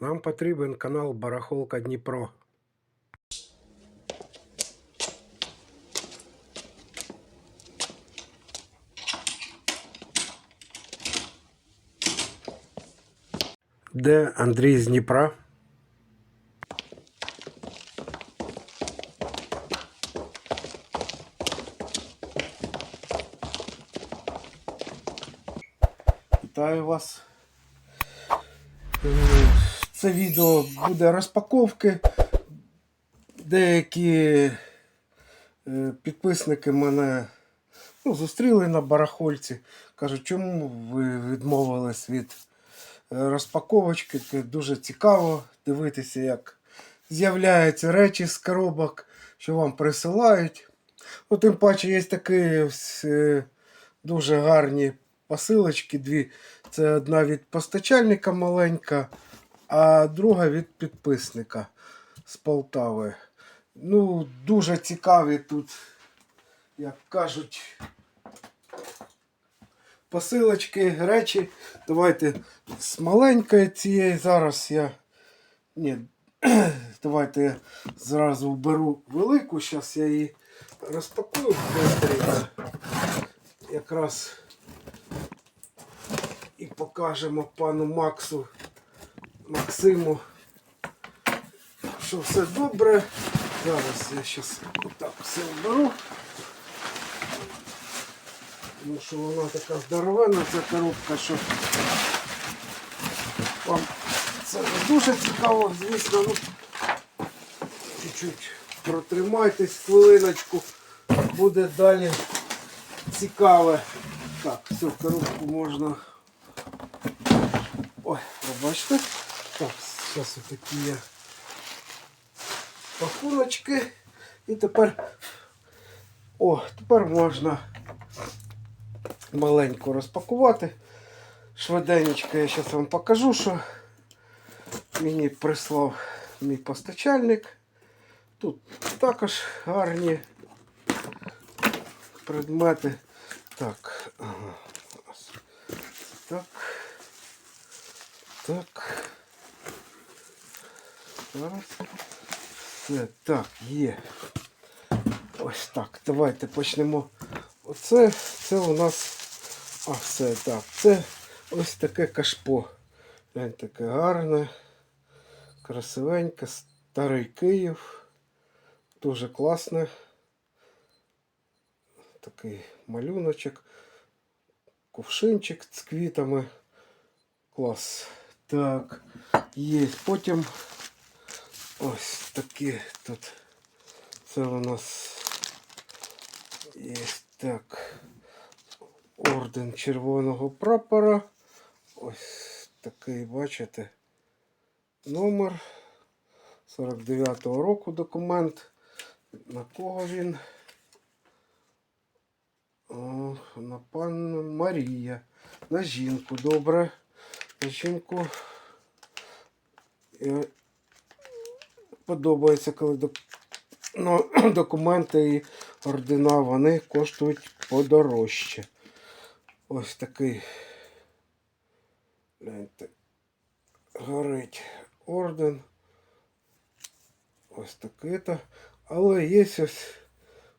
Нам потрібен канал Барахолка Дніпро. Де Андрій з Дніпра? Відео буде розпаковки. Деякі е, підписники мене ну, зустріли на барахольці. Кажуть, чому ви відмовились від е, розпаковочки? Це дуже цікаво дивитися, як з'являються речі з коробок, що вам присилають. Ну, тим паче є такі е, дуже гарні посилочки. Дві. Це одна від постачальника маленька, а друга від підписника з Полтави. Ну, дуже цікаві тут, як кажуть, посилочки, речі. Давайте з маленької цієї зараз я. Ні, давайте я зразу беру велику, зараз я її розпакую. Якраз і покажемо пану Максу Максиму, що все добре. Зараз я зараз отак все вберу. Тому що вона така здоровенна, ця коробка, що вам це не дуже цікаво, звісно, ну чуть-чуть протримайтесь хвилиночку, буде далі цікаве. Так, все, коробку можна. Ой, пробачте. Так, зараз отакі є пакуночки. І тепер. О, тепер можна маленько розпакувати. Швиденько я зараз вам покажу, що мені прислав мій постачальник. Тут також гарні предмети. Так, так. Так. Зараз. Все, так, є. Ось так. Давайте почнемо. Оце це у нас. А, все, так. Це ось таке кашпо. Таке гарне, красивеньке, старий Київ. Дуже класне. Такий малюночок. Кувшинчик з квітами. Клас. Так, є. Потім ось такі тут. Це у нас є так. Орден червоного прапора. Ось такий, бачите, номер 49-го року документ. На кого він? О, на пану Марія. На жінку, добре. На жінку. Подобається, коли док... ну, документи і ордена вони коштують подорожче. Ось такий. Гляньте. Горить орден. Ось такий-то. Але є ось,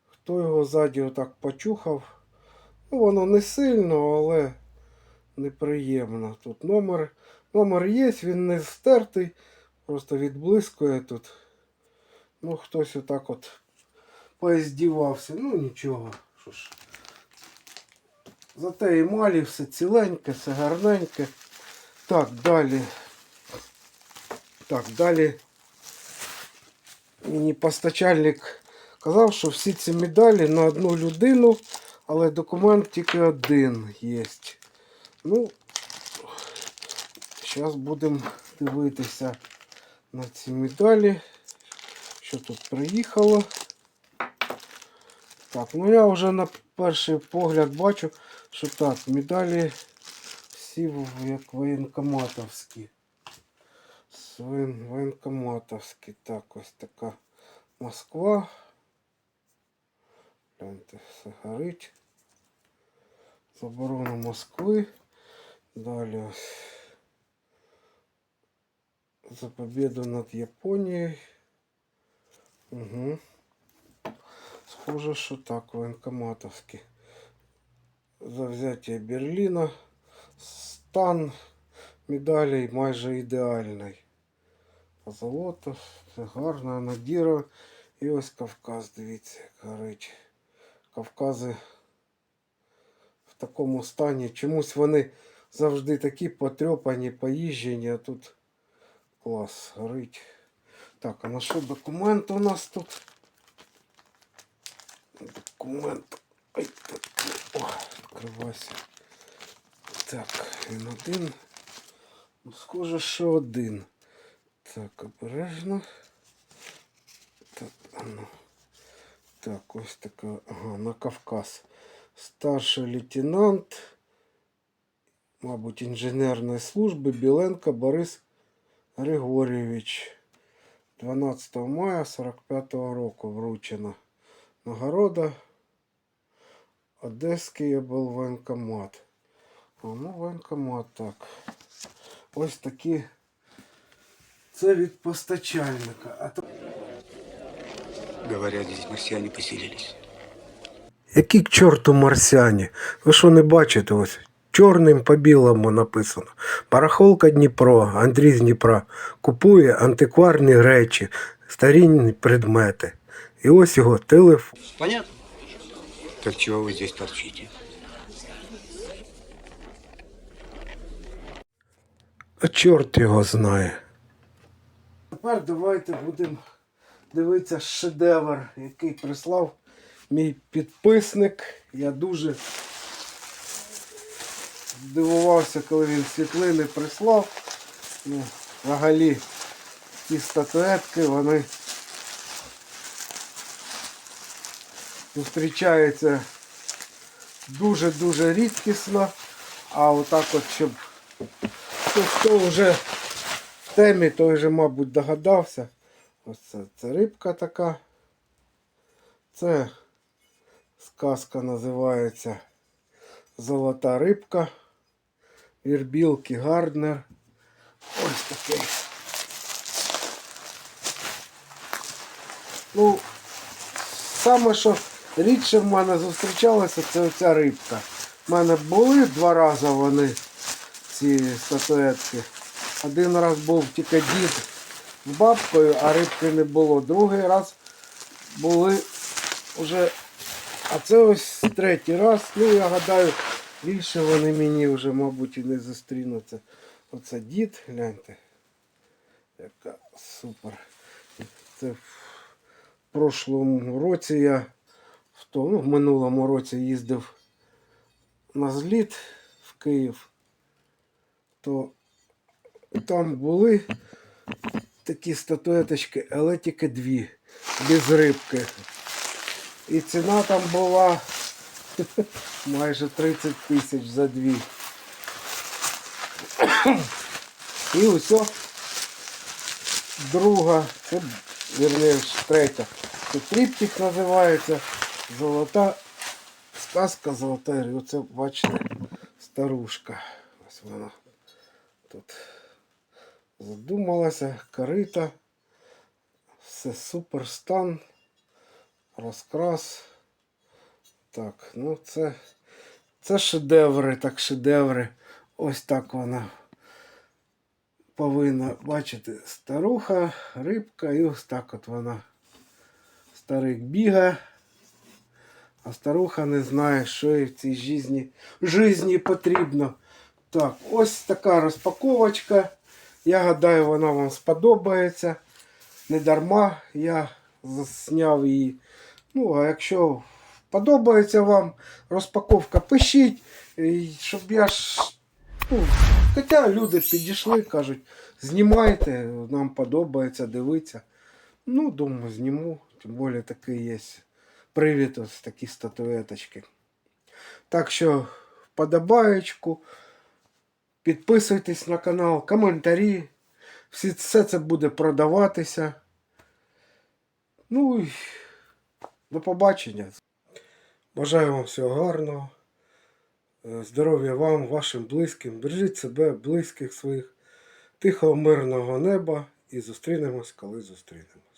хто його ззаді отак почухав. Ну, воно не сильно, але неприємно. Тут номер. Номер є, він не стертий, просто відблискує тут. Ну, хтось отак от поіздівався. Ну нічого. Що ж. Зате емалі все ціленьке, все гарненьке. Так, далі. Так, далі. Мені постачальник казав, що всі ці медалі на одну людину, але документ тільки один є. Ну, зараз будемо дивитися на ці медалі. Що тут приїхало. Так, ну я вже на перший погляд бачу, що так, медалі всі як воєнкоматовські. Воєнкоматовські. Так, ось така Москва. Гляньте, все горить. Заборона Москви. Далі ось За победу над Японією. Угу. Схоже, що так, воєнкоматовські. За взяття Берліна. Стан медалей майже ідеальний. Золото, все гарно, надіро. І ось Кавказ, дивіться, горить. Кавкази в такому стані. Чомусь вони завжди такі потрьопані, поїжджені, а тут клас горить. Так, а на що документ у нас тут? Документ. Ай, так. О, відкривайся. Так, він один. Ну, схоже, що один. Так, обережно. Так, ну. Так, ось така. Ага, на Кавказ. Старший лейтенант, мабуть, інженерної служби Біленко Борис Григорійович. 12 мая 45-го року вручена нагорода. Одеський був воєнкомат. А, ну, воєнкомат так. Ось такі. Це від постачальника. А то... Говорят, здесь марсиане поселились. Які к чорту марсіані? Ви що не бачите ось? Чорним по білому написано. Барахолка Дніпро, Андрій з Дніпра купує антикварні речі, старінні предмети. І ось його телефон. Понятно? Так чего вы здесь торчите? А чорт його знає. Тепер давайте будемо дивитися шедевр, який прислав мій підписник. Я дуже здивувався, коли він світлини прислав. Ну, взагалі, ці статуетки, вони зустрічаються дуже-дуже рідкісно. А отак от, щоб хто вже в темі, той вже, мабуть, догадався. Ось це, це рибка така. Це сказка називається Золота рибка. Вірбілки Гарднер. Ось такий. Ну, саме що рідше в мене зустрічалося, це оця рибка. У мене були два рази вони ці статуетки. Один раз був тільки дід з бабкою, а рибки не було. Другий раз були вже. А це ось третій раз. Ну, я гадаю, більше вони мені вже, мабуть, і не зустрінуться. Оце дід, гляньте. Яка супер. Це в прошлому році я в, то, ну, в минулому році їздив на зліт в Київ то там були такі статуеточки, але тільки дві, без рибки. І ціна там була майже 30 тисяч за дві. І усе друга, це вірніше третя. Це тріптик називається. Золота сказка золота. І Оце бачите, старушка. Ось вона тут задумалася, корита, все супер стан, розкрас. Так, ну це, це шедеври, так шедеври. Ось так вона повинна бачити старуха, рибка і ось так от вона. Старик бігає, а старуха не знає, що їй в цій житті, жизні потрібно. Так, ось така розпаковочка. Я гадаю, вона вам сподобається. Не дарма я засняв її. Ну, а якщо подобається вам розпаковка, пишіть, щоб я ж. Ну, хоча люди підійшли, кажуть, знімайте, нам подобається дивитися. Ну, думаю, зніму. Тим більше такий є привід, ось такі статуеточки. Так що, вподобаєчку. Підписуйтесь на канал, коментарі. Всі, все це буде продаватися. Ну і до побачення. Бажаю вам всього гарного. Е, Здоров'я вам, вашим близьким. Бережіть себе, близьких своїх. Тихого мирного неба і зустрінемось, коли зустрінемось.